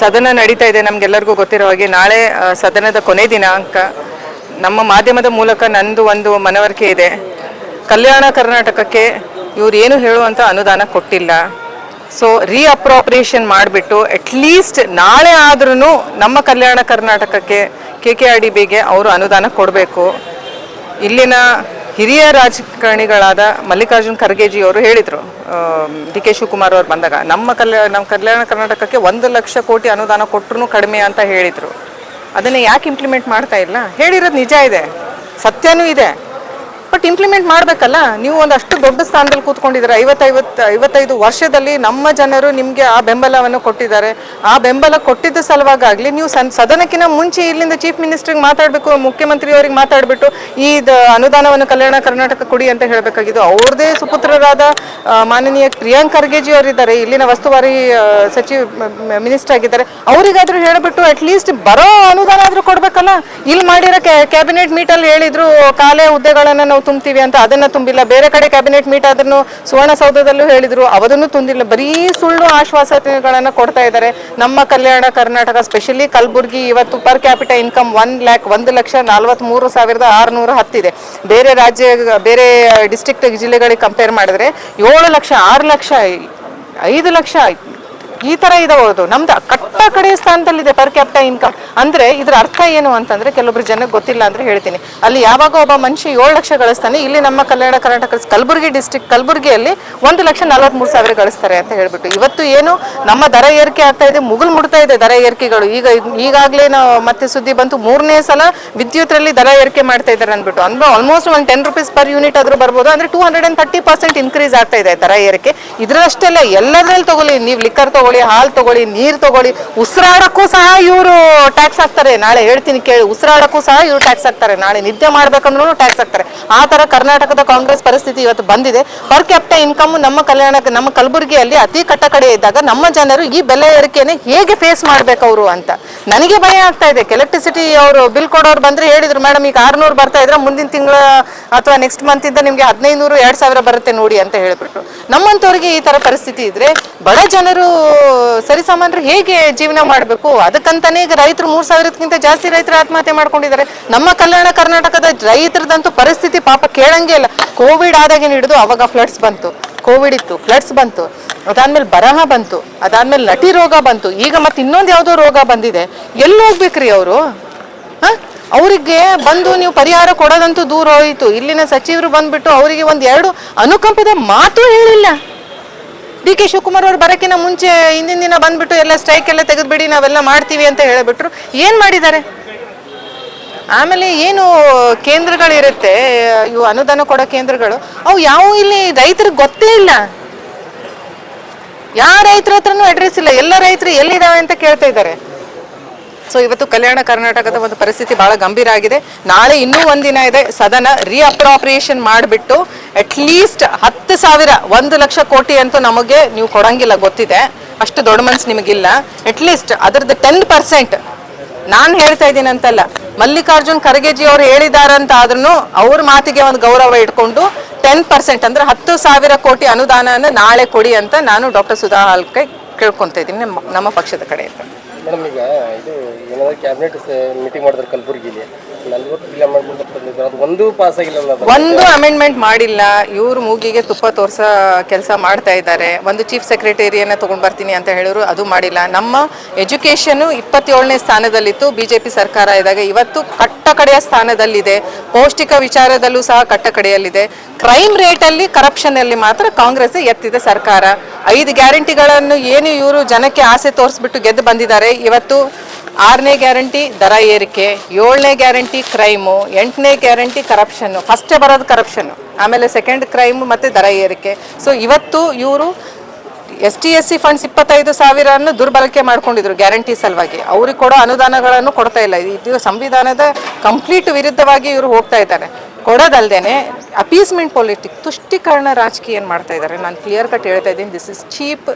ಸದನ ನಡೀತಾ ಇದೆ ನಮ್ಗೆಲ್ಲರಿಗೂ ಗೊತ್ತಿರೋ ಹಾಗೆ ನಾಳೆ ಸದನದ ಕೊನೆ ದಿನಾಂಕ ನಮ್ಮ ಮಾಧ್ಯಮದ ಮೂಲಕ ನಂದು ಒಂದು ಮನವರಿಕೆ ಇದೆ. ಕಲ್ಯಾಣ ಕರ್ನಾಟಕಕ್ಕೆ ಇವ್ರು ಏನು ಹೇಳುವಂಥ ಅನುದಾನ ಕೊಟ್ಟಿಲ್ಲ. ಸೊ ರೀಅಪ್ರೋಪ್ರಿಯೇಷನ್ ಮಾಡಿಬಿಟ್ಟು ಅಟ್ಲೀಸ್ಟ್ ನಾಳೆ ಆದ್ರೂ ನಮ್ಮ ಕಲ್ಯಾಣ ಕರ್ನಾಟಕಕ್ಕೆ ಕೆ ಕೆ ಆರ್ ಡಿ ಬಿಗೆ ಅವರು ಅನುದಾನ ಕೊಡಬೇಕು. ಇಲ್ಲಿನ ಹಿರಿಯ ರಾಜಕಾರಣಿಗಳಾದ ಮಲ್ಲಿಕಾರ್ಜುನ್ ಖರ್ಗೆಜಿ ಅವರು ಹೇಳಿದರು ಡಿ ಕೆ ಶಿವಕುಮಾರ್ ಅವರು ಬಂದಾಗ, ನಮ್ಮ ಕಲ್ಯಾಣ ನಮ್ಮ ಕಲ್ಯಾಣ ಕರ್ನಾಟಕಕ್ಕೆ ಒಂದು ಲಕ್ಷ ಕೋಟಿ ಅನುದಾನ ಕೊಟ್ಟರು ಕಡಿಮೆ ಅಂತ ಹೇಳಿದರು. ಅದನ್ನು ಯಾಕೆ ಇಂಪ್ಲಿಮೆಂಟ್ ಮಾಡ್ತಾ ಇಲ್ಲ? ಹೇಳಿರೋದು ನಿಜ ಇದೆ. ಸತ್ಯನೂ ಇದೆ. ಬಟ್ ಇಂಪ್ಲಿಮೆಂಟ್ ಮಾಡಬೇಕಲ್ಲ? ನೀವು ಒಂದಷ್ಟು ದೊಡ್ಡ ಸ್ಥಾನದಲ್ಲಿ ಕೂತ್ಕೊಂಡಿದ್ದೀರ. ಐವತ್ತೈವತ್ತು, ಐವತ್ತೈದು ವರ್ಷದಲ್ಲಿ ನಮ್ಮ ಜನರು ನಿಮಗೆ ಆ ಬೆಂಬಲವನ್ನು ಕೊಟ್ಟಿದ್ದಾರೆ. ಆ ಬೆಂಬಲ ಕೊಟ್ಟಿದ್ದ ಸಲುವಾಗಲಿ ನೀವು ಸನ್ ಸದನಕ್ಕಿಂತ ಮುಂಚೆ ಇಲ್ಲಿಂದ ಚೀಫ್ ಮಿನಿಸ್ಟ್ರಿಗೆ ಮಾತಾಡಬೇಕು ಮುಖ್ಯಮಂತ್ರಿಯವರಿಗೆ ಮಾತಾಡಿಬಿಟ್ಟು ಈ ಅನುದಾನವನ್ನು ಕಲ್ಯಾಣ ಕರ್ನಾಟಕ ಕೊಡಿ ಅಂತ ಹೇಳಬೇಕಾಗಿದ್ದು, ಅವ್ರದ್ದೇ ಸುಪುತ್ರರಾದ ಮಾನನೀಯ ಪ್ರಿಯಾಂಕ್ ಖರ್ಗೆಜಿ ಅವರಿದ್ದಾರೆ. ಇಲ್ಲಿನ ವಸ್ತುವಾರಿ ಸಚಿವ ಮಿನಿಸ್ಟರ್ ಆಗಿದ್ದಾರೆ. ಅವರಿಗಾದ್ರೂ ಹೇಳಿಬಿಟ್ಟು ಅಟ್ಲೀಸ್ಟ್ ಬರೋ ಅನುದಾನ ಆದ್ರೂ ಕೊಡ್ಬೇಕಲ್ಲ? ಇಲ್ಲಿ ಮಾಡಿರೋ ಕ್ಯಾಬಿನೆಟ್ ಮೀಟಲ್ಲಿ ಹೇಳಿದ್ರು, ಕಾಲೇ ಹುದ್ದೆಗಳನ್ನು ನಾವು ತುಂಬ್ತೀವಿ ಅಂತ ಅದನ್ನ ತುಂಬಿಲ್ಲ. ಬೇರೆ ಕಡೆ ಕ್ಯಾಬಿನೆಟ್ ಮೀಟ್ ಅದನ್ನು ಸುವರ್ಣಸೌಧದಲ್ಲೂ ಹೇಳಿದ್ರು, ಅವದನ್ನು ತುಂಬಿಲ್ಲ. ಬರೀ ಸುಳ್ಳು ಆಶ್ವಾಸನೆಗಳನ್ನು ಕೊಡ್ತಾ ಇದ್ದಾರೆ. ನಮ್ಮ ಕಲ್ಯಾಣ ಕರ್ನಾಟಕ ಸ್ಪೆಷಲಿ ಕಲಬುರ್ಗಿ ಇವತ್ತು per capita income one lakh ಒಂದು ಲಕ್ಷ ನಲವತ್ತ್ಮೂರು ಸಾವಿರದ ಆರುನೂರ ಹತ್ತಿದೆ. ಬೇರೆ ರಾಜ್ಯ, ಬೇರೆ ಡಿಸ್ಟಿಕ್ಟ್ ಜಿಲ್ಲೆಗಳಿಗೆ ಕಂಪೇರ್ ಮಾಡಿದ್ರೆ ಏಳು ಲಕ್ಷ, ಆರು ಲಕ್ಷ ಐದು ಲಕ್ಷ ಈ ತರ ಇದಾವದು. ನಮ್ದು ಕಟ್ಟ ಕಡೆಯ ಸ್ಥಾನದಲ್ಲಿದೆ ಪರ್ ಕ್ಯಾಪಿಟ ಇನ್ಕಮ್ ಅಂದ್ರೆ ಇದ್ರ ಅರ್ಥ ಏನು ಅಂತಂದ್ರೆ ಕೆಲವೊಬ್ರು ಜನಕ್ಕೆ ಗೊತ್ತಿಲ್ಲ ಅಂದ್ರೆ ಹೇಳ್ತೀನಿ. ಅಲ್ಲಿ ಯಾವಾಗ ಒಬ್ಬ ಮನುಷ್ಯ ಏಳು ಲಕ್ಷ ಗಳಿಸ್ತಾನೆ, ಇಲ್ಲಿ ನಮ್ಮ ಕಲ್ಯಾಣ ಕರ್ನಾಟಕ ಕಲಬುರಗಿ ಡಿಸ್ಟ್ರಿಕ್ಟ್ ಕಲಬುರಗಿಯಲ್ಲಿ ಒಂದು ಲಕ್ಷ ನಲವತ್ಮೂರು ಸಾವಿರ ಗಳಿಸ್ತಾರೆ ಅಂತ ಹೇಳ್ಬಿಟ್ಟು. ಇವತ್ತು ಏನು ನಮ್ಮ ದರ ಏರಿಕೆ ಆಗ್ತಾ ಇದೆ, ಮುಗುಲ್ ಮುಡ್ತಾ ಇದೆ ದರ ಏರಿಕೆಗಳು. ಈಗ ಈಗಾಗಲೇ ನಾವು ಮತ್ತೆ ಸುದ್ದಿ ಬಂತು, ಮೂರನೇ ಸಲ ವಿದ್ಯುತ್ರಲ್ಲಿ ದರ ಏರಿಕೆ ಮಾಡ್ತಾ ಇದ್ದಾರೆ ಅಂದ್ಬಿಟ್ಟು. ಅಂದ್ರೆ ಆಲ್ಮೋಸ್ಟ್ ಒಂದು ಟೆನ್ ರುಪೀಸ್ ಪರ್ ಯೂನಿಟ್ ಆದ್ರೂ ಬರ್ಬೋದು, ಅಂದ್ರೆ two hundred and thirty percent increase ಆಗ್ತಾ ಇದೆ ದರ ಏರಿಕೆ. ಇದ್ರಷ್ಟೆಲ್ಲ ಎಲ್ಲದ್ರಲ್ಲಿ ತಗೊಳ್ಳಿ. ನೀವು ಲಿಕ್ಕರ್ ತಗೊಳ್ಳಿ ಹಾಲು ತಗೊಳ್ಳಿ, ನೀರು ತಗೊಳ್ಳಿ. ಉಸಿರಾಡಕ್ಕೂ ಸಹ ಇವರು ಟ್ಯಾಕ್ಸ್ ಹಾಕ್ತಾರೆ. ನಾಳೆ ಹೇಳ್ತೀನಿ ಕೇಳಿ, ಉಸಿರಾಡಕ್ಕೂ ಸಹ ಇವರು ಟ್ಯಾಕ್ಸ್ ಹಾಕ್ತಾರೆ. ನಾಳೆ ನಿದ್ದೆ ಮಾಡ್ಬೇಕಂದ್ರೂ ಟ್ಯಾಕ್ಸ್ ಹಾಕ್ತಾರೆ. ಆ ತರ ಕರ್ನಾಟಕದ ಕಾಂಗ್ರೆಸ್ ಪರಿಸ್ಥಿತಿ ಇವತ್ತು ಬಂದಿದೆ. ಪರ್ ಕ್ಯಾಪಿಟ ಇನ್ಕಮ್ ನಮ್ಮ ಕಲ್ಯಾಣ ನಮ್ಮ ಕಲಬುರಗಿಯಲ್ಲಿ ಅತಿ ಕಟ್ಟ ಕಡೆ ಇದ್ದಾಗ ನಮ್ಮ ಜನರು ಈ ಬೆಲೆ ಏರಿಕೆನೆ ಹೇಗೆ ಫೇಸ್ ಮಾಡ್ಬೇಕು ಅವರು ಅಂತ. ನನಗೆ ಭಯ ಆಗ್ತಾ ಇದೆ. ಎಲೆಕ್ಟ್ರಿಸಿಟಿ ಅವರು ಬಿಲ್ ಕೊಡೋರು ಬಂದ್ರೆ ಹೇಳಿದ್ರು, ಮೇಡಮ್, ಈಗ ಆರ್ನೂರು ಬರ್ತಾ ಇದ್ರೆ ಮುಂದಿನ ತಿಂಗಳ ಅಥವಾ ನೆಕ್ಸ್ಟ್ ಮಂತ್ ಇಂದ ನಿಮ್ಗೆ ಹದಿನೈದು ಎರಡ್ ಸಾವಿರ ಬರುತ್ತೆ ನೋಡಿ ಅಂತ ಹೇಳ್ಬಿಟ್ಟು ನಮ್ಮಂತವ್ರಿಗೆ ಈ ತರ ಪರಿಸ್ಥಿತಿ ಇದ್ರೆ ಬಡ ಜನರು ಸರಿಸಾಮಾನ್ಯರು ಹೇಗೆ ಜೀವನ ಮಾಡಬೇಕು? ಅದಕ್ಕಂತಾನೆ ಈಗ ರೈತರು ಮೂರ್ ಸಾವಿರಕ್ಕಿಂತ ಜಾಸ್ತಿ ರೈತರು ಆತ್ಮಹತ್ಯೆ ಮಾಡ್ಕೊಂಡಿದ್ದಾರೆ. ನಮ್ಮ ಕಲ್ಯಾಣ ಕರ್ನಾಟಕದ ರೈತರದಂತೂ ಪರಿಸ್ಥಿತಿ ಪಾಪ ಕೇಳಂಗೆ ಇಲ್ಲ. ಕೋವಿಡ್ ಆದಾಗಿನ ಹಿಡಿದು ಅವಾಗ ಫ್ಲಡ್ಸ್ ಬಂತು. ಕೋವಿಡ್ ಇತ್ತು ಫ್ಲಡ್ಸ್ ಬಂತು. ಅದಾದ್ಮೇಲೆ ಬರಹ ಬಂತು. ಅದಾದ್ಮೇಲೆ ನಟಿ ರೋಗ ಬಂತು. ಈಗ ಮತ್ತೆ ಇನ್ನೊಂದು ಯಾವುದೋ ರೋಗ ಬಂದಿದೆ. ಎಲ್ಲಿ ಹೋಗ್ಬೇಕ್ರಿ ಅವರು? ಅವರಿಗೆ ಬಂದು ನೀವು ಪರಿಹಾರ ಕೊಡೋದಂತೂ ದೂರ ಹೋಯಿತು. ಇಲ್ಲಿನ ಸಚಿವರು ಬಂದ್ಬಿಟ್ಟು ಅವರಿಗೆ ಒಂದು ಎರಡು ಅನುಕಂಪದ ಮಾತು ಹೇಳಿಲ್ಲ. ಡಿ ಕೆ ಶಿವಕುಮಾರ್ ಅವ್ರು ಬರೋಕ್ಕಿಂತ ಮುಂಚೆ ಹಿಂದಿನ ದಿನ ಬಂದ್ಬಿಟ್ಟು ಎಲ್ಲ ಸ್ಟ್ರೈಕ್ ಎಲ್ಲ ತೆಗೆದುಬಿಡಿ, ನಾವೆಲ್ಲ ಮಾಡ್ತೀವಿ ಅಂತ ಹೇಳಿಬಿಟ್ರು. ಏನು ಮಾಡಿದ್ದಾರೆ? ಆಮೇಲೆ ಏನು ಕೇಂದ್ರಗಳಿರುತ್ತೆ, ಇವು ಅನುದಾನ ಕೊಡೋ ಕೇಂದ್ರಗಳು, ಅವು ಯಾವ ಇಲ್ಲಿ ರೈತರಿಗೆ ಗೊತ್ತೇ ಇಲ್ಲ. ಯಾವ ರೈತರ ಹತ್ರನೂ ಅಡ್ರೆಸ್ ಇಲ್ಲ. ಎಲ್ಲ ರೈತರು ಎಲ್ಲಿದ್ದಾವೆ ಅಂತ ಕೇಳ್ತಾ ಇದ್ದಾರೆ. ಸೊ ಇವತ್ತು ಕಲ್ಯಾಣ ಕರ್ನಾಟಕದ ಒಂದು ಪರಿಸ್ಥಿತಿ ಬಹಳ ಗಂಭೀರ ಆಗಿದೆ. ನಾಳೆ ಇನ್ನೂ ಒಂದಿನ ಇದೆ. ಸದನ ರೀಅಪ್ರಾಪ್ರಿಯೇಷನ್ ಮಾಡಿಬಿಟ್ಟು ಅಟ್ಲೀಸ್ಟ್ ಹತ್ತು ಸಾವಿರ, ಒಂದು ಲಕ್ಷ ಕೋಟಿ ಅಂತೂ ನಮಗೆ ನೀವು ಕೊಡಂಗಿಲ್ಲ, ಗೊತ್ತಿದೆ. ಅಷ್ಟು ದೊಡ್ಡ ಮನ್ಸು ನಿಮಗಿಲ್ಲ. ಅಟ್ಲೀಸ್ಟ್ ಅದರದ್ದು ಟೆನ್ ಪರ್ಸೆಂಟ್ ನಾನು ಹೇಳ್ತಾ ಇದ್ದೀನಿ ಅಂತಲ್ಲ. ಮಲ್ಲಿಕಾರ್ಜುನ್ ಖರ್ಗೆಜಿ ಅವರು ಹೇಳಿದಾರಂತ ಆದ್ರೂ ಅವ್ರ ಮಾತಿಗೆ ಒಂದು ಗೌರವ ಇಟ್ಕೊಂಡು ಟೆನ್ ಪರ್ಸೆಂಟ್ ಅಂದ್ರೆ ಹತ್ತು ಸಾವಿರ ಕೋಟಿ ಅನುದಾನನ ನಾಳೆ ಕೊಡಿ ಅಂತ ನಾನು ಡಾಕ್ಟರ್ ಸುಧಾ ಹಾಲ್ಕೆ ಕೇಳ್ಕೊಂತ ಇದ್ದೀನಿ. ನಮ್ಮ ಪಕ್ಷದ ಕಡೆಯಿಂದ. ಏನಾದ್ರು ಕ್ಯಾಬಿನೆಟ್ ಮೀಟಿಂಗ್ ಮಾಡಿದ್ರೆ ಕಲಬುರಗಿಲಿ. ಒಂದು ಅಮೆಂಡ್ಮೆಂಟ್ ಮಾಡಿಲ್ಲ. ಇವ್ರು ಮೂಗಿಗೆ ತುಪ್ಪ ತೋರ್ಸ ಕೆಲಸ ಮಾಡ್ತಾ ಇದ್ದಾರೆ. ಒಂದು ಚೀಫ್ ಸೆಕ್ರೆಟರಿಯನ್ನ ತಗೊಂಡ್ ಬರ್ತೀನಿ ಅಂತ ಹೇಳಿದ್ರು, ಅದು ಮಾಡಿಲ್ಲ. ನಮ್ಮ ಎಜುಕೇಶನ್ ಇಪ್ಪತ್ತೇಳನೇ ಸ್ಥಾನದಲ್ಲಿತ್ತು. ಬಿಜೆಪಿ ಸರ್ಕಾರ ಇದ್ದಾಗ ಇವತ್ತು ಕಟ್ಟ ಕಡೆಯ ಸ್ಥಾನದಲ್ಲಿದೆ. ಪೌಷ್ಟಿಕ ವಿಚಾರದಲ್ಲೂ ಸಹ ಕಟ್ಟ ಕಡೆಯಲ್ಲಿದೆ ಕ್ರೈಮ್ ಕರಪ್ಷನ್ ಅಲ್ಲಿ ಮಾತ್ರ ಕಾಂಗ್ರೆಸ್ ಎತ್ತಿದೆ ಸರ್ಕಾರ. ಐದು ಗ್ಯಾರಂಟಿಗಳನ್ನು ಏನು ಇವರು ಜನಕ್ಕೆ ಆಸೆ ತೋರಿಸ್ಬಿಟ್ಟು ಗೆದ್ದು ಬಂದಿದ್ದಾರೆ. ಇವತ್ತು ಆರನೇ ಗ್ಯಾರಂಟಿ ದರ ಏರಿಕೆ, ಏಳನೇ ಗ್ಯಾರಂಟಿ ಕ್ರೈಮು, ಎಂಟನೇ ಗ್ಯಾರಂಟಿ ಕರಪ್ಷನ್ನು ಫಸ್ಟೇ ಬರೋದು ಕರಪ್ಷನ್ನು, ಆಮೇಲೆ ಸೆಕೆಂಡ್ ಕ್ರೈಮು ಮತ್ತು ದರ ಏರಿಕೆ. ಸೊ ಇವತ್ತು ಇವರು S T S C funds ಇಪ್ಪತ್ತೈದು ಸಾವಿರನ್ನು ದುರ್ಬಳಕೆ ಮಾಡ್ಕೊಂಡಿದ್ರು ಗ್ಯಾರಂಟಿ ಸಲುವಾಗಿ. ಅವ್ರಿಗೆ ಕೊಡೋ ಅನುದಾನಗಳನ್ನು ಕೊಡ್ತಾ ಇಲ್ಲ. ಇದು ಸಂವಿಧಾನದ ಕಂಪ್ಲೀಟ್ ವಿರುದ್ಧವಾಗಿ ಇವರು ಹೋಗ್ತಾ ಇದ್ದಾರೆ. ಕೊಡೋದಲ್ದೇನೆ ಅಪೀಸ್ಮೆಂಟ್ ಪೊಲಿಟಿಕ್ ತುಷ್ಟೀಕರಣ ರಾಜಕೀಯ ಏನು ಮಾಡ್ತಾ ಇದ್ದಾರೆ? ನಾನು ಕ್ಲಿಯರ್ ಕಟ್ ಹೇಳ್ತಾ ಇದ್ದೀನಿ. This is cheap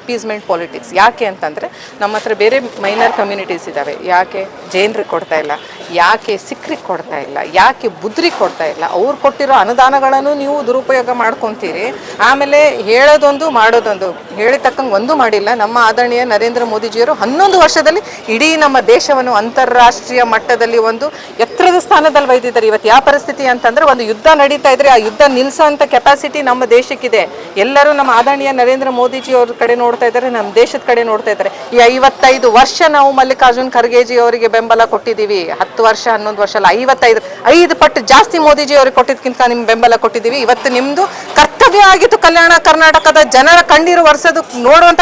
appeasement politics. ಯಾಕೆ ಅಂತಂದರೆ ನಮ್ಮ ಹತ್ರ ಬೇರೆ ಮೈನರ್ ಕಮ್ಯುನಿಟೀಸ್ ಇದ್ದಾವೆ ಯಾಕೆ ಜೈನರಿಗೆ ಕೊಡ್ತಾ ಇಲ್ಲ, ಯಾಕೆ ಸಿಖ್ರಿಗೆ ಕೊಡ್ತಾ ಇಲ್ಲ, ಯಾಕೆ ಬುದ್ರಿಗೆ ಕೊಡ್ತಾ ಇಲ್ಲ? ಅವ್ರು ಕೊಟ್ಟಿರೋ ಅನುದಾನಗಳನ್ನು ನೀವು ದುರುಪಯೋಗ ಮಾಡ್ಕೊತೀರಿ. ಆಮೇಲೆ ಹೇಳೋದೊಂದು ಮಾಡೋದೊಂದು. ಹೇಳಿ ತಕ್ಕಂಗೆ ಒಂದು ಮಾಡಿಲ್ಲ. ನಮ್ಮ ಆದರಣೀಯ ನರೇಂದ್ರ ಮೋದಿಜಿಯವರು ಹನ್ನೊಂದು ವರ್ಷದಲ್ಲಿ ಇಡೀ ನಮ್ಮ ದೇಶವನ್ನು ಅಂತಾರಾಷ್ಟ್ರೀಯ ಮಟ್ಟದಲ್ಲಿ ಒಂದು ಎತ್ತರದ ಸ್ಥಾನದಲ್ಲಿ ಒಯ್ದಿದ್ದಾರೆ. ಇವತ್ತು ಯಾವ ಪರಿಸ್ಥಿತಿ ಅಂತಂದ್ರೆ ಒಂದು ಯುದ್ಧ ನಡೀತಾ ಇದ್ರೆ ಆ ಯುದ್ಧ ನಿಲ್ಲಿಸೋಂಥ ಕೆಪಾಸಿಟಿ ನಮ್ಮ ದೇಶಕ್ಕಿದೆ. ಎಲ್ಲರೂ ನಮ್ಮ ಆದರಣೀಯ ನರೇಂದ್ರ ಮೋದಿಜಿ ಅವ್ರ ಕಡೆ ನೋಡ್ತಾ ಇದ್ದಾರೆ ನಮ್ಮ ದೇಶದ ಕಡೆ ನೋಡ್ತಾ ಇದ್ದಾರೆ. ಈ ಐವತ್ತೈದು ವರ್ಷ ನಾವು ಮಲ್ಲಿಕಾರ್ಜುನ್ ಖರ್ಗೆಜಿ ಅವರಿಗೆ ಬೆಂಬಲ ಕೊಟ್ಟಿದ್ದೀವಿ. ಹತ್ತು ವರ್ಷ, ಹನ್ನೊಂದು ವರ್ಷ ಅಲ್ಲ, ಐವತ್ತೈದು, ಐದು ಪಟ್ಟು ಜಾಸ್ತಿ ಮೋದಿಜಿ ಅವ್ರಿಗೆ ಕೊಟ್ಟಿದ್ದಕ್ಕಿಂತ ನಿಮ್ಗೆ ಬೆಂಬಲ ಕೊಟ್ಟಿದ್ದೀವಿ. ಇವತ್ತು ನಿಮ್ಮದು ಕರ್ತವ್ಯ ಆಗಿತ್ತು ಕಲ್ಯಾಣ ಕರ್ನಾಟಕದ ಜನರ ಕಣ್ಣೀರು ವರ್ಷದ ನೋಡುವಂಥ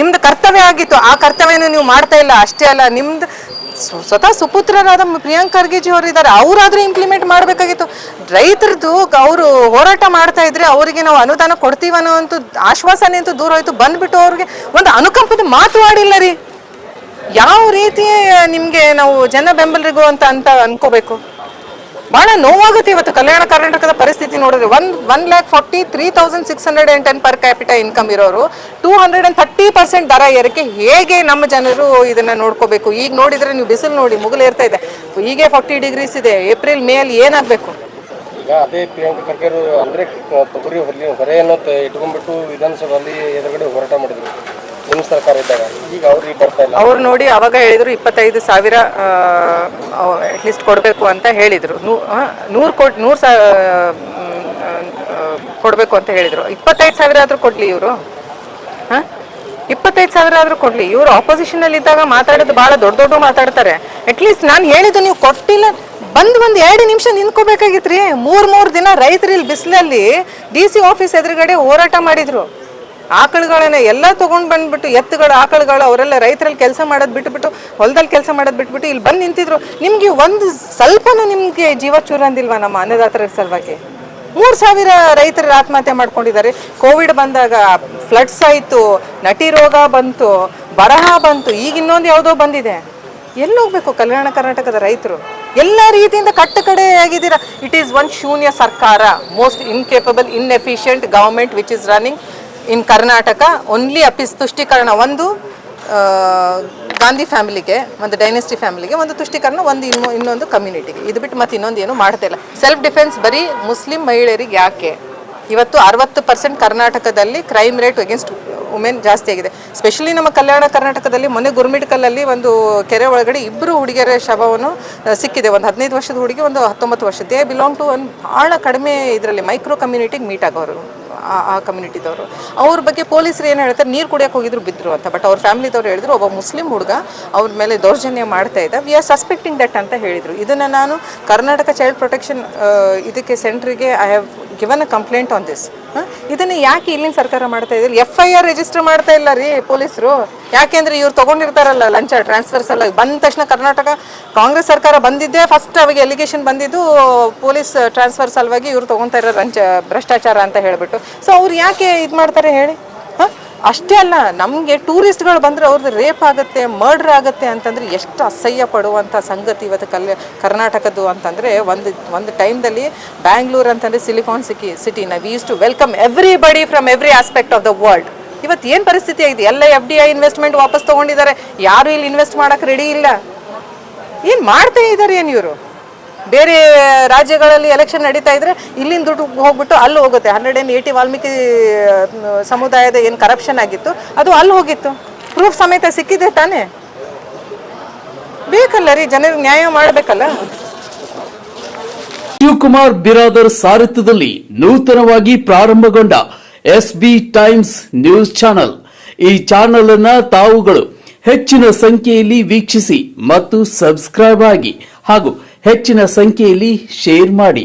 ನಿಮ್ದು ಕರ್ತವ್ಯ ಆಗಿತ್ತು. ಆ ಕರ್ತವ್ಯನ ನೀವು ಮಾಡ್ತಾ ಇಲ್ಲ. ಅಷ್ಟೇ ಅಲ್ಲ, ನಿಮ್ದು ಸ್ವತಃ ಸುಪುತ್ರರಾದ ಪ್ರಿಯಾಂಕ್ ಖರ್ಗೆಜಿ ಅವರು ಇದ್ದಾರೆ ಅವರಾದ್ರೂ ಇಂಪ್ಲಿಮೆಂಟ್ ಮಾಡಬೇಕಾಗಿತ್ತು. ರೈತರದ್ದು ಅವರು ಹೋರಾಟ ಮಾಡ್ತಾ ಇದ್ರೆ ಅವರಿಗೆ ನಾವು ಅನುದಾನ ಕೊಡ್ತೀವನ್ನೋ ಅಂತೂ ಆಶ್ವಾಸನೆ ಅಂತೂ ದೂರ ಹೋಯ್ತು. ಬಂದ್ಬಿಟ್ಟು ಅವ್ರಿಗೆ ಒಂದು ಅನುಕಂಪದ ಮಾತು ಆಡಿಲ್ಲ ರೀ. ಯಾವ ರೀತಿ ನಿಮಗೆ ನಾವು ಜನ ಬೆಂಬಲಿಗೂ ಅಂತ ಅಂತ ಅನ್ಕೋಬೇಕು. ಬಹಳ ನೋವಾಗುತ್ತೆ ಇವತ್ತು ಕಲ್ಯಾಣ ಕರ್ನಾಟಕದ ಪರಿಸ್ಥಿತಿ ನೋಡಿದ್ರೆ. One one lakh forty three thousand six hundred and ten per capita income ಇರೋರು two hundred and thirty percent ದರ ಏರಿಕೆ. ಹೇಗೆ ನಮ್ಮ ಜನರು ಇದನ್ನ ನೋಡ್ಕೋಬೇಕು? ಈಗ ನೋಡಿದ್ರೆ ನೀವು ಬಿಸಿಲು ನೋಡಿ ಮುಗಿಲು ಇರ್ತಾ ಇದೆ. ಹೀಗೆ ಫಾರ್ಟಿ ಡಿಗ್ರೀಸ್ ಇದೆ. ಏಪ್ರಿಲ್ ಮೇ ಅಲ್ಲಿ ಏನಾಗಬೇಕು? ಈಗ ಅದೇ ಪ್ರಿಯಾಂಕಾ ಖರ್ಗೆ ಹೊರೆಯನ್ನು ಇಟ್ಕೊಂಡ್ಬಿಟ್ಟು ವಿಧಾನಸಭೆಯಲ್ಲಿ ಎದುರುಗಡೆ ಹೋರಾಟ ಮಾಡಿದ್ರು. ನಿಮ್ಮ ಸರ್ಕಾರ ಈಗ ಬರ್ತಾ ಇಲ್ಲ. ಅವ್ರು ನೋಡಿ ಅವಾಗ ಹೇಳಿದ್ರು ಇಪ್ಪತ್ತೈದು ಸಾವಿರ ಅಟ್ಲೀಸ್ಟ್ ಕೊಡಬೇಕು ಅಂತ ಹೇಳಿದರು. ನೂರು ಕೋಟಿ, ನೂರು ಸಾ ಕೊಡಬೇಕು ಅಂತ ಹೇಳಿದರು. ಇಪ್ಪತ್ತೈದು ಸಾವಿರ ಆದರೂ ಕೊಡಲಿ ಇವರು? ಹಾಂ? ಇಪ್ಪತ್ತೈದು ಸಾವಿರ ಆದರೂ ಕೊಡಲಿ. ಇವರು ಆಪೋಸಿಷನಲ್ಲಿ ಇದ್ದಾಗ ಮಾತಾಡೋದು ಭಾಳ ದೊಡ್ಡ ದೊಡ್ಡ ಮಾತಾಡ್ತಾರೆ. ಅಟ್ಲೀಸ್ಟ್ ನಾನು ಹೇಳಿದ್ದು ನೀವು ಕೊಟ್ಟಿಲ್ಲ. ಬಂದು ಒಂದು ಎರಡು ನಿಮಿಷ ನಿಂತ್ಕೋಬೇಕಾಗಿತ್ತು ರೀ ಮೂರು ಮೂರು ದಿನ ರೈತರು ಇಲ್ಲಿ ಬಿಸಿಲಲ್ಲಿ ಡಿ ಸಿ ಆಫೀಸ್ ಎದುರುಗಡೆ ಹೋರಾಟ ಮಾಡಿದರು. ಆಕಳುಗಳನ್ನ ಎಲ್ಲ ತಗೊಂಡ್ ಬಂದ್ಬಿಟ್ಟು ಎತ್ತುಗಳು, ಆಕಳುಗಳು, ಅವರೆಲ್ಲ ರೈತರಲ್ಲಿ ಕೆಲಸ ಮಾಡೋದು ಬಿಟ್ಬಿಟ್ಟು ಹೊಲದಲ್ಲಿ ಕೆಲಸ ಮಾಡೋದು ಬಿಟ್ಬಿಟ್ಟು ಇಲ್ಲಿ ಬಂದು ನಿಂತಿದ್ರು. ನಿಮ್ಗೆ ಒಂದು ಸ್ವಲ್ಪನೂ ನಿಮ್ಗೆ ಜೀವ ಚೂರಂದಿಲ್ವಾ ನಮ್ಮ ಅನ್ನದಾತರ ಸಲುವಾಗಿ? ಮೂರು ಸಾವಿರ ರೈತರು ಆತ್ಮಹತ್ಯೆ ಮಾಡ್ಕೊಂಡಿದ್ದಾರೆ. ಕೋವಿಡ್ ಬಂದಾಗ ಫ್ಲಡ್ಸ್ ಆಯಿತು, ನಟಿ ರೋಗ ಬಂತು, ಬರಹ ಬಂತು, ಈಗ ಇನ್ನೊಂದು ಯಾವುದೋ ಬಂದಿದೆ. ಎಲ್ಲಿ ಹೋಗ್ಬೇಕು ಕಲ್ಯಾಣ ಕರ್ನಾಟಕದ ರೈತರು? ಎಲ್ಲ ರೀತಿಯಿಂದ ಕಟ್ಟ ಕಡೆ ಆಗಿದ್ದೀರಾ? ಇಟ್ ಈಸ್ ಒನ್ ಶೂನ್ಯ ಸರ್ಕಾರ most incapable inefficient government which is running in Karnataka only appease ತುಷ್ಟೀಕರಣ ಒಂದು ಗಾಂಧಿ ಫ್ಯಾಮಿಲಿಗೆ, ಒಂದು ಡೈನೆಸ್ಟಿ ಫ್ಯಾಮಿಲಿಗೆ, ಒಂದು ತುಷ್ಟೀಕರಣ ಒಂದು ಇನ್ನು, ಇನ್ನೊಂದು ಕಮ್ಯುನಿಟಿಗೆ. ಇದು ಬಿಟ್ಟು ಮತ್ತೆ ಇನ್ನೊಂದು ಏನು ಮಾಡ್ತಾ ಇಲ್ಲ. ಸೆಲ್ಫ್ ಡಿಫೆನ್ಸ್ ಬರೀ ಮುಸ್ಲಿಂ ಮಹಿಳೆಯರಿಗೆ ಯಾಕೆ? ಇವತ್ತು ಅರವತ್ತು ಪರ್ಸೆಂಟ್ ಕರ್ನಾಟಕದಲ್ಲಿ ಕ್ರೈಮ್ ರೇಟ್ ಅಗೇನ್ಸ್ಟ್ ವುಮೆನ್ ಜಾಸ್ತಿ ಆಗಿದೆ. ಸ್ಪೆಷಲಿ ನಮ್ಮ ಕಲ್ಯಾಣ ಕರ್ನಾಟಕದಲ್ಲಿ ಮೊನ್ನೆ ಗುರ್ಮಿಡ್ಕಲ್ಲಲ್ಲಿ ಒಂದು ಕೆರೆ ಒಳಗಡೆ ಇಬ್ಬರು ಹುಡುಗಿಯರ ಶವವನ್ನು ಸಿಕ್ಕಿದೆ. ಒಂದು ಹದಿನೈದು ವರ್ಷದ ಹುಡುಗಿ, ಒಂದು ಹತ್ತೊಂಬತ್ತು ವರ್ಷ ದೇ ಬಿಲಾಂಗ್ ಟು ಒಂದು ಭಾಳ ಕಡಿಮೆ ಇದರಲ್ಲಿ ಮೈಕ್ರೋ ಕಮ್ಯುನಿಟಿಗೆ ಮೀಟ್ ಆಗೋರು. ಆ- ಆ ಕಮ್ಯುನಿಟಿದವರು ಅವ್ರ ಬಗ್ಗೆ ಪೊಲೀಸರು ಏನು ಹೇಳ್ತಾರೆ, ನೀರು ಕುಡಿಯೋಕೆ ಹೋಗಿದ್ರು ಬಿದ್ದರು ಅಂತ. ಬಟ್ ಅವ್ರ ಫ್ಯಾಮಿಲಿದವ್ರು ಹೇಳಿದ್ರು, ಒಬ್ಬ ಮುಸ್ಲಿಂ ಹುಡುಗ ಅವ್ರ ಮೇಲೆ ದೌರ್ಜನ್ಯ ಮಾಡ್ತಾ ಇದ್ದ. ವಿ ಆರ್ ಸಸ್ಪೆಕ್ಟಿಂಗ್ ದಟ್ ಅಂತ ಹೇಳಿದರು. ಇದನ್ನು ನಾನು ಕರ್ನಾಟಕ ಚೈಲ್ಡ್ ಪ್ರೊಟೆಕ್ಷನ್ ಇದಕ್ಕೆ ಸೆಂಟ್ರಿಗೆ I have given a complaint on this ಇದನ್ನು ಯಾಕೆ ಇಲ್ಲಿನ ಸರ್ಕಾರ ಮಾಡ್ತಾ ಇದ್ದಾರೆ ಎಫ್ ಐ ಆರ್ ರಿಜಿಸ್ಟರ್ ಮಾಡ್ತಾ ಇಲ್ಲ ರೀ ಪೊಲೀಸರು. ಯಾಕೆಂದ್ರೆ ಇವ್ರು ತಗೊಂಡಿರ್ತಾರಲ್ಲ ಲಂಚ ಟ್ರಾನ್ಸ್ಫರ್ಸ್ ಎಲ್ಲ. ಬಂದ ತಕ್ಷಣ ಕರ್ನಾಟಕ ಕಾಂಗ್ರೆಸ್ ಸರ್ಕಾರ ಬಂದಿದ್ದೆ ಫಸ್ಟ್ ಅವಾಗ ಎಲಿಗೇಷನ್ ಬಂದಿದ್ದು ಪೊಲೀಸ್ ಟ್ರಾನ್ಸ್ಫರ್ ಸಲುವಾಗಿ ಇವ್ರು ತಗೊಂತಾರ ಲಂಚ, ಭ್ರಷ್ಟಾಚಾರ ಅಂತ ಹೇಳಿಬಿಟ್ಟು. ಸೊ ಅವ್ರು ಯಾಕೆ ಇದು ಮಾಡ್ತಾರೆ ಹೇಳಿ? ಅಷ್ಟೇ ಅಲ್ಲ, ನಮಗೆ ಟೂರಿಸ್ಟ್ಗಳು ಬಂದರೆ ಅವ್ರದ್ದು ರೇಪ್ ಆಗುತ್ತೆ, ಮರ್ಡರ್ ಆಗುತ್ತೆ ಅಂತಂದ್ರೆ ಎಷ್ಟು ಅಸಹ್ಯ ಪಡುವಂಥ ಸಂಗತಿ ಇವತ್ತು ಕಲ್ ಕರ್ನಾಟಕದ್ದು ಅಂತಂದರೆ ಒಂದು ಒಂದು ಟೈಮ್ದಲ್ಲಿ ಬ್ಯಾಂಗ್ಳೂರ್ ಅಂತಂದರೆ silicon city city we is to welcome everybody from every aspect of the world ಇವತ್ತು ಏನು ಪರಿಸ್ಥಿತಿ ಆಗಿದೆ ಎಲ್ಲ ಎಫ್ ಡಿ ಐ ಇನ್ವೆಸ್ಟ್ಮೆಂಟ್ ವಾಪಸ್ ತೊಗೊಂಡಿದ್ದಾರೆ. ಯಾರು ಇಲ್ಲಿ ಇನ್ವೆಸ್ಟ್ ಮಾಡೋಕೆ ರೆಡಿ ಇಲ್ಲ. ಏನು ಮಾಡ್ತಾ ಇದ್ದಾರೆ ಏನು ಇವರು? ಬೇರೆ ರಾಜ್ಯಗಳಲ್ಲಿ ಎಲೆಕ್ಷನ್ ನಡೀತಾ ಇದ್ರೆ ಇಲ್ಲಿಂದ ದುಡ್ಡು ಹೋಗ್ಬಿಟ್ಟು ಅಲ್ಲಿ ಹೋಗುತ್ತೆ. ಹಂಡ್ರೆಡ್ ಆ್ಯಂಡ್ ಏಯ್ಟಿ ವಾಲ್ಮೀಕಿ ಸಮುದಾಯದ ಏನು ಕರಪ್ಷನ್ ಆಗಿತ್ತು, ಅದು ಅಲ್ಲಿ ಹೋಗಿತ್ತು. ಪ್ರೂಫ್ ಸಮೇತ ಸಿಕ್ಕಿದೆ ತಾನೇ? ಬೇಕಲ್ಲ ರೀ ಜನರಿಗೆ ನ್ಯಾಯ ಮಾಡಬೇಕಲ್ಲ. ಶಿವಕುಮಾರ್ ಬಿರಾದರ್ ಸಾರಥ್ಯದಲ್ಲಿ ನೂತನವಾಗಿ ಪ್ರಾರಂಭಗೊಂಡ S B Times News channel. ಈ ಚಾನೆಲ್ ಅನ್ನ ತಾವುಗಳು ಹೆಚ್ಚಿನ ಸಂಖ್ಯೆಯಲ್ಲಿ ವೀಕ್ಷಿಸಿ ಮತ್ತು ಸಬ್ಸ್ಕ್ರೈಬ್ ಆಗಿ ಹಾಗೂ ಹೆಚ್ಚಿನ ಸಂಖ್ಯೆಯಲ್ಲಿ ಶೇರ್ ಮಾಡಿ.